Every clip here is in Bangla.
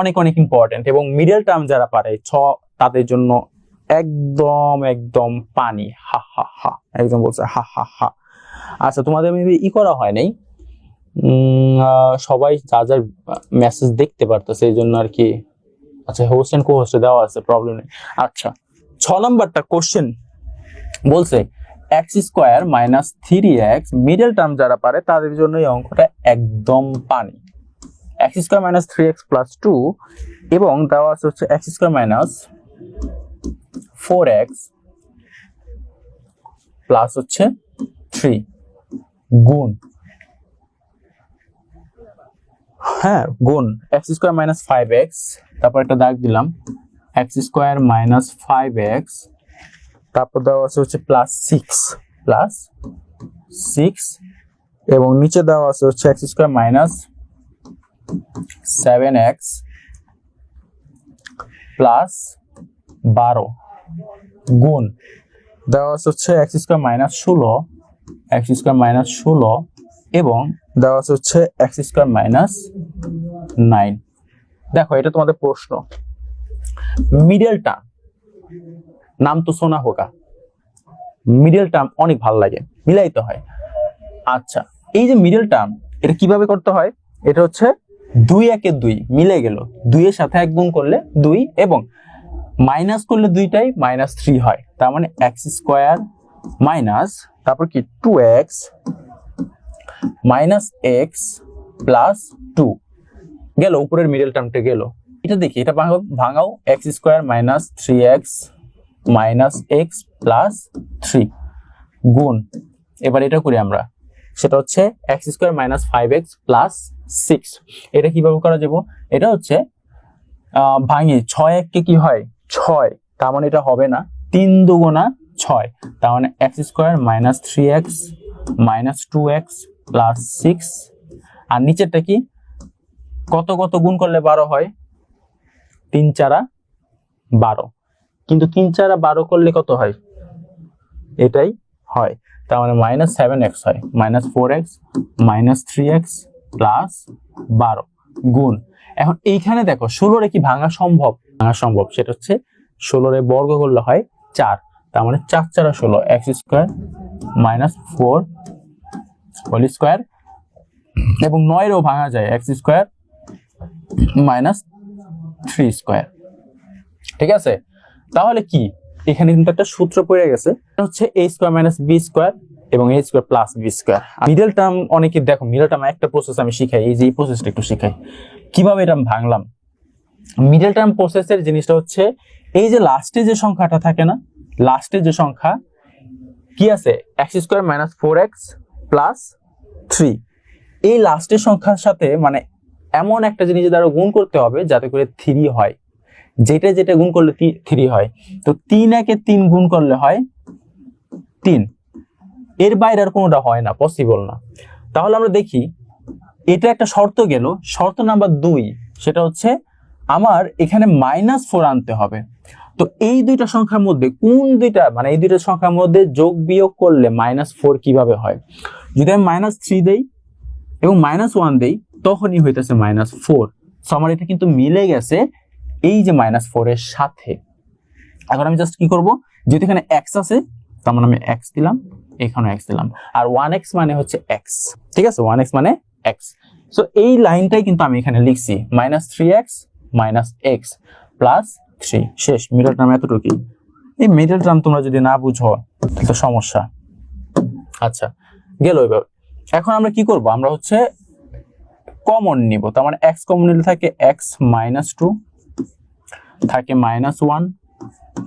অনেক অনেক ইম্পর্টেন্ট এবং মিডল টার্ম যারা পারে, ছ, তাদের জন্য একদম একদম পানি। হা হা হা, একদম বলছে হা হা হা। আচ্ছা তোমাদের মেবি ই করা হয় নাই? সবাই যা যার মেসেজ দেখতে পারতেছে এই জন্য আর কি। আচ্ছা হোস্ট এন্ড কো হোস্টে দেওয়া আছে প্রবলেম নেই। আচ্ছা ছ নম্বরটা কোশ্চেন বলছে x square minus three x middle term যারা পারে, তাদের জন্য এই অঙ্কটা একদম পানি। X square minus three x plus two এবং দেওয়া আছে হচ্ছে x square minus four x plus হচ্ছে থ্রি গুণ। হ্যাঁ গুণ। X square minus five x তারপর একটা দাগ দিলাম। X square minus five x তারপর দেওয়া আছে হচ্ছে প্লাস সিক্স প্লাস সিক্স এবং নিচে দেওয়া আছে হচ্ছে x square minus seven x plus বারো গুণ, দেওয়া আছে হচ্ছে এক্স স্কোয়ার মাইনাস ষোলো এক্স স্কোয়ার মাইনাস ষোলো এবং দেওয়া আছে হচ্ছে এক্স স্কোয়ার মাইনাস নাইন দেখো, এটা তোমাদের প্রশ্ন। মিডল টার্ম নাম তো সোনা হোকা মিডল টার্ম অনেক ভালো লাগে, মিলাইতে হয়। আচ্ছা এই যে মিডল টার্ম এটা কীভাবে করতে হয়? এটা হচ্ছে দুই একে দুই মিলে গেল। দুইয়ের সাথে এক গুণ করলে দুই এবং মাইনাস করলে দুইটাই মাইনাস থ্রি হয়। তার মানে এক্স স্কোয়ার মাইনাস, তারপর কি? Two x minus x plus two গেল, উপরের মিডল টার্মটা গেল। এটা দেখি, এটা ভাঙাও ভাঙাও, x square minus three x minus x plus three গুণ। এবার এটা করি আমরা। সেটা হচ্ছে x square minus five x plus six এটা কীভাবে করা যাব? এটা হচ্ছে ভাঙি। ছয় এককে কি হয়? ছয়। তার মানে এটা হবে না। তিন দুগুণা ছয়। তার মানে x square minus three x minus two x plus six আর নিচেরটা কি? কত কত গুণ করলে বারো হয়? তিন চারা বারো। কিন্তু তিন চারা বারো করলে কত হয়? এটাই হয়। তার মানে মাইনাস সেভেন এক্স হয়। Minus four x minus three x plus বারো গুণ। এখন এইখানে দেখো, ষোলোরে কি ভাঙা সম্ভব? ভাঙা সম্ভব, সেটা হচ্ছে ষোলোরে বর্গ করলে হয় চার। তার মানে চার চারা ষোলো x square minus four whole square এবং নয়েরও ভাঙা যায় x square minus three square ঠিক আছে? তাহলে কি? এখানে কিন্তু একটা সূত্র পড়ে গেছে। হচ্ছে A square minus B square এবং A square plus B square middle term অনেকে, দেখো মিডল টার্ম একটা প্রসেস আমি শিখাই, এই যে এই প্রসেসটা একটু শিখাই। কীভাবে এটা ভাঙলাম? মিডল টার্ম প্রসেসের জিনিসটা হচ্ছে, এই যে লাস্টে যে সংখ্যাটা থাকে না লাস্টে যে সংখ্যা, কি আছে? X square minus four x plus three এই লাস্টের সংখ্যার সাথে মানে এমন একটা জিনিস দ্বারা গুণ করতে হবে যাতে করে থ্রি হয়। যেটা যেটা গুণ করলে থ্রি হয়, তো তিন একে তিন গুণ করলে হয় তিন। এর বাইরে আর কোনোটা হয় না পসিবল না। তাহলে আমরা দেখি, এটা একটা শর্ত গেল, শর্ত নাম্বার দুই, সেটা হচ্ছে আমার এখানে মাইনাস ফোর আনতে হবে। তো এই দুইটা সংখ্যার মধ্যে কোন দুইটা মানে এই দুইটা সংখ্যার মধ্যে যোগ বিয়োগ করলে মাইনাস ফোর কীভাবে হয়? যদি আমি মাইনাস থ্রি দেই এবং মাইনাস ওয়ান দেই, তখনই হইতেছে মাইনাস ফোর সো আমার এটা কিন্তু মিলে গেছে এই যে মাইনাস ফোর এর সাথে, এখন আমি জাস্ট কি করব? যেহেতু এখানে এক্স আছে, তার মানে আমি এক্স দিলাম এখানে এক্স দিলাম। আর ওয়ান এক্স মানে হচ্ছে এক্স ঠিক আছে? ওয়ান এক্স মানে এক্স সো এই লাইনটাই কিন্তু আমি এখানে লিখছি minus three x minus x plus three শেষ মিডল টার্ম এতটুকুই। এই মিডল টার্ম তোমরা যদি না বুঝো, তাহলে সমস্যা। আচ্ছা গেল এবার। এখন আমরা কি করব? আমরা হচ্ছে কমন নিব, তার মানে এক্স কমন নিলে থাকে এক্স মাইনাস টু থাকে মাইনাস ওয়ান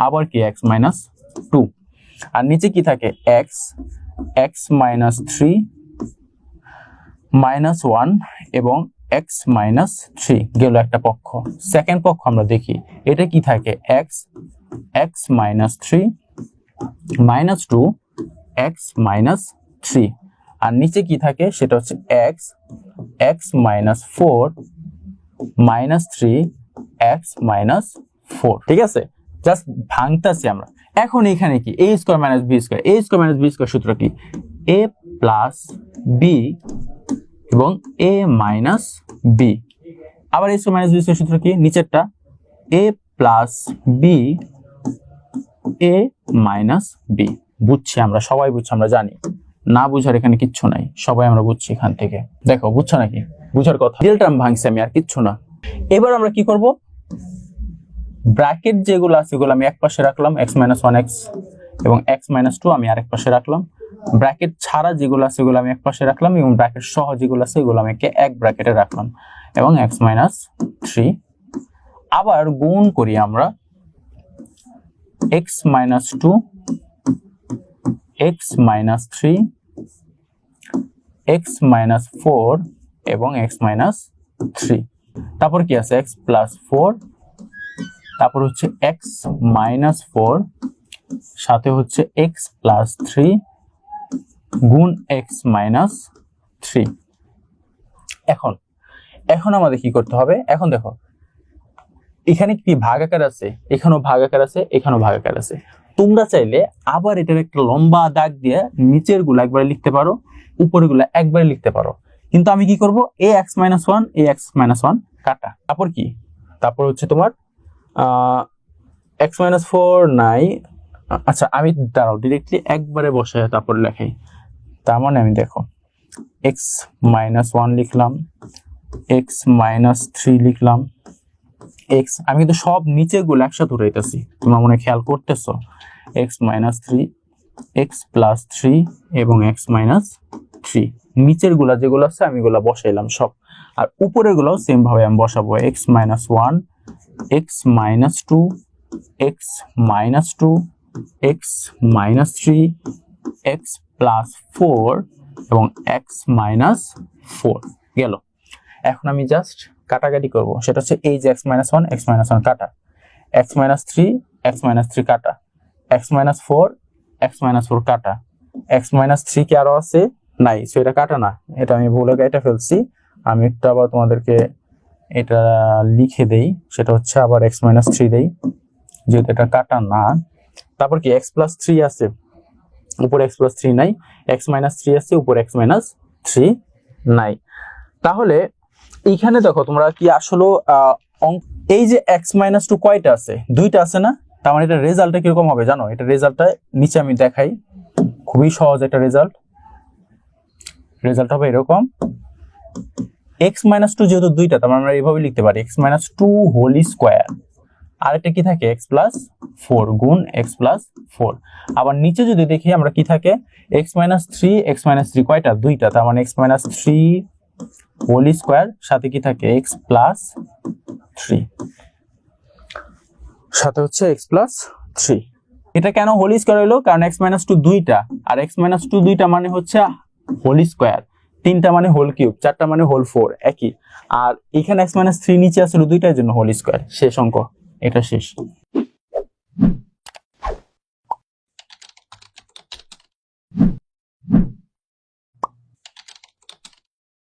আবার কি এক্স মাইনাস টু আর নিচে কি থাকে? X x minus three minus one এবং এক্স মাইনাস থ্রি গেল একটা পক্ষ। সেকেন্ড পক্ষ আমরা দেখি, এটা কি থাকে? X x minus three minus two x minus three আর নিচে কি থাকে? সেটা হচ্ছে x x minus four minus three x minus four ঠিক আছে? জাস্ট ভাঙতাছি আমরা। এখন এখানে কি? A square minus b square a square minus b square সূত্র কি? এ প্লাস বি এবং এ মাইনাস বি আবার a square minus b square সূত্র কি? নিচেরটা। A plus b a minus b বুঝছি আমরা, সবাই বুঝছি, আমরা জানি। না বুঝার এখানে কিচ্ছু নাই। সবাই আমরা বুঝছি এখান থেকে। দেখো, বুঝছ নাকি? বুঝার কথা। রিয়েল টার্ম ভাঙছি আমি, আর কিচ্ছু না। এবার আমরা কি করব? ব্র্যাকেট যেগুলো আছে সেগুলো আমি এক পাশে রাখলাম এক্স মাইনাস ওয়ান এক্স এবং এক্স মাইনাস টু আমি আরেক পাশে রাখলাম। ব্র্যাকেট ছাড়া যেগুলো আছে সেগুলো আমি এক পাশে রাখলাম এবং ব্র্যাকেট সহ যেগুলো আছে সেগুলো আমি এক ব্র্যাকেটে রাখলাম এবং এক্স মাইনাস থ্রি আবার গুণ করি আমরা x minus two x minus three x minus four এবং এক্স মাইনাস থ্রি তারপর কি আছে? এক্স প্লাস ফোর তারপর হচ্ছে এক্স মাইনাস ফোর সাথে হচ্ছে এক্স প্লাস থ্রি গুণ এক্স মাইনাস থ্রি এখন এখন আমাদের কি করতে হবে? এখন দেখো, এখানে কি ভাগাকার আছে? এখানেও ভাগাকার আছে, এখানেও ভাগাকার আছে। তোমরা চাইলে আবার এটার একটা লম্বা দাগ দিয়ে নিচেরগুলো একবারে লিখতে পারো উপরেরগুলো একবারে লিখতে পারো। কিন্তু আমি কি করব? এ এক্স মাইনাস ওয়ান এ এক্স মাইনাস ওয়ান কাটা। তারপর কি? তারপর হচ্ছে তোমার এক্স মাইনাস ফোর নাই। আচ্ছা আমি দাঁড়াও ডিরেক্টলি একবারে বসে তারপর লেখাই। তার মানে আমি দেখো এক্স মাইনাস ওয়ান লিখলাম এক্স মাইনাস থ্রি লিখলাম। এক্স আমি কিন্তু সব নিচে গুলো একসাথে উঠাইতেছি, তোমরা মনে খেয়াল করতেছো। X minus three x plus three এবং এক্স মাইনাস থ্রি নিচেরগুলা যেগুলো আছে, আমি এগুলা বসাইলাম সব। আর উপরের গুলাও সেম ভাবে আমি বসাবো x minus one x minus two x minus two x minus three x plus four এবং এক্স মাইনাস ফোর গেল এখন আমি জাস্ট কাটাকাটি করব সেটা হচ্ছে এই যে x minus one x minus one কাটা x minus three x minus three কাটা x minus four x minus four কাটা এক্স মাইনাস থ্রি কি আরও আছে নাই সো এটা কাটা না এটা আমি ভুলে এটা ফেলছি আমি একটু আবার তোমাদেরকে এটা লিখে দেই, সেটা হচ্ছে আবার এক্স মাইনাস থ্রি দেই, যেহেতু এটা কাটা না। তারপর কি এক্স প্লাস থ্রি আছে, উপরে এক্স প্লাস থ্রি নাই এক্স মাইনাস থ্রি আছে, উপরে এক্স মাইনাস থ্রি নাই। তাহলে এইখানে দেখো, তোমরা কি আসলে এই যে এক্স মাইনাস টু কয়টা আছে? দুইটা আছে না? তার মানে এটা রেজাল্টটা কীরকম হবে জানো? এটা রেজাল্টটা নিচে আমি দেখাই। খুবই সহজ একটা রেজাল্ট রেজাল্ট হবে এরকম। এক্স মাইনাস টু যেহেতু দুইটা, তার মানে আমরা এইভাবে লিখতে পারি, x minus two whole square. আরেকটা কি থাকে? এক্স প্লাস ফোর গুণ এক্স প্লাস ফোর। আবার নিচে যদি দেখি আমরা কি থাকে? X minus three, x minus three কয়টা? দুইটা, তার মানে x minus three whole square, সাথে কি থাকে? X plus three. সাথে হচ্ছে এক্স প্লাস থ্রি। এটা কেন হোল স্কোয়ার হলো? কারণ এক্স মাইনাস টু দুইটা, আর এক্স মাইনাস টু দুইটা মানে হচ্ছে হোল স্কোয়ার। তিনটা মানে হোল কিউব চারটা মানে হোল ফোর একই। আর এখানে এক্স মাইনাস থ্রি নিচে আসলে দুইটার জন্য হোল স্কোয়ার শেষ অঙ্ক, এটা শেষ।